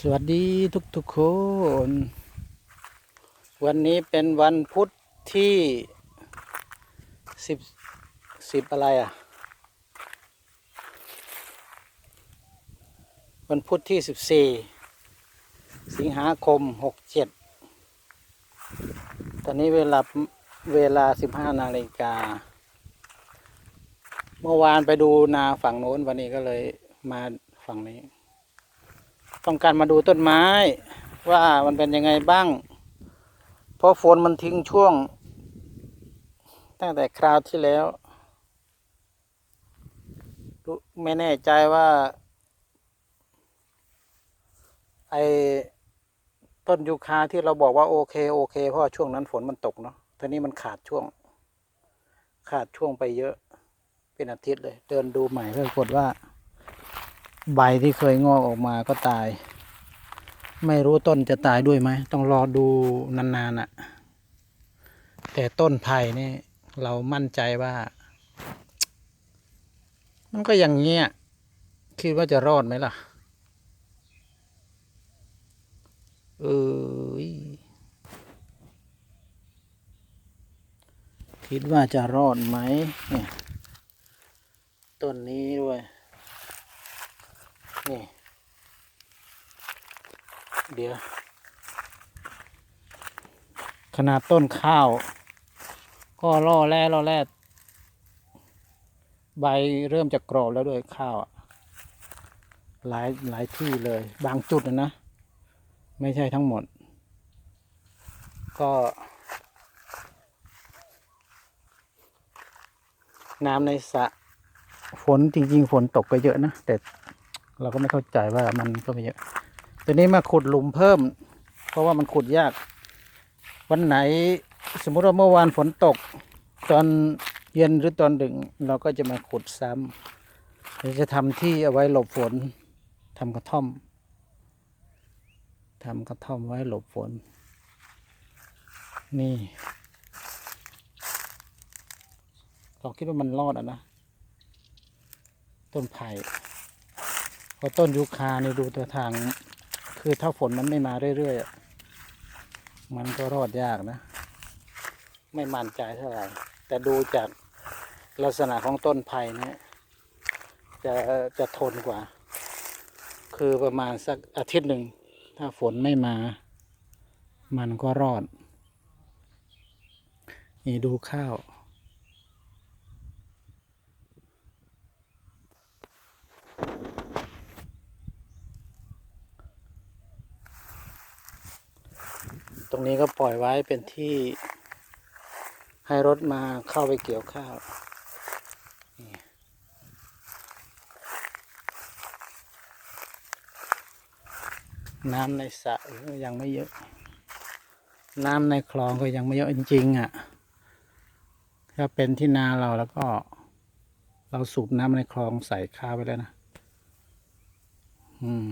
สวัสดีทุกทุกๆคน วันนี้เป็นวันพุธที่สิบสิบอะไรอะ วันพุธที่สิบสี่สิงหาคมหกเจ็ดตอนนี้เวลาเวลาสิบห้านาฬิกา เมื่อวานไปดูนาฝั่งโน้นวันนี้ก็เลยมาฝั่งนี้ ต้องการมาดูต้นไม้ ว่ามันเป็นยังไงบ้าง เพราะฝนมันทิ้งช่วง ตั้งแต่คราวที่แล้ว ไม่แน่ใจว่า ไอต้นยูคาที่เราบอกว่าโอเคโอเค เพราะช่วงนั้นฝนมันตกเนาะทีนี้มันขาดช่วง ขาดช่วงไปเยอะ เป็นอาทิตย์เลย เดินดูใหม่ปรากฏว่า ใบที่เคยงอกออกมาก็ตาย ไม่รู้ต้นจะตายด้วยไหม ต้องรอดูนานๆอะ่ะ แต่ต้นไผ่นี่เรามั่นใจว่า มันก็อย่างเงี้ย คิดว่าจะรอดไหมล่ะ เออคิดว่าจะรอดไหมเนี่ยต้นนี้ด้วย นี่ เดี๋ยว ขนาดต้นข้าว ก็ล่อแร่ล่อแร่ใบเริ่มจะกรอบแล้วด้วยข้าวหลายหลายที่เลย บางจุดนะนะไม่ใช่ทั้งหมด ก็ น้ำในสระฝนจริง ๆ ฝนตกก็เยอะนะ แต่ เราก็ไม่เข้าใจว่ามันก็ไม่เยอะตัวนี้มาขุดหลุมเพิ่ม เพราะว่ามันขุดยาก วันไหนสมมติว่าเมื่อวานฝนตก ตอนเย็นหรือตอนดึกเราก็จะมาขุดซ้ำเราจะทำที่เอาไว้หลบฝนทำกระท่อมทำกระท่อมไว้หลบฝน นี่ เราคิดว่ามันรอดอะนะ ต้นไผ่ พราะต้นยูคาเนี่ยดูตัวทาง คือถ้าฝนมันไม่มาเรื่อยๆอะมันก็รอดยากนะ ไม่มั่นใจเท่าไหร่ แต่ดูจากลักษณะของต้นไผ่เนี่ยจะจะทนกว่า คือประมาณสักอาทิตย์หนึ่ง ถ้าฝนไม่มา มันก็รอด นี่ดูข้าว รงนี้ก็ปล่อยไว้เป็นที่ให้รถมาเข้าไปเกี่ยวข้าวน้ำในสระก็ยังไม่เยอะ น้ำในคลองก็ยังไม่เยอะจริงๆอะ ถ้าเป็นที่นาเราแล้วก็ เราสูบน้ำในคลองใส่ข้าวไปแล้วนะ อืม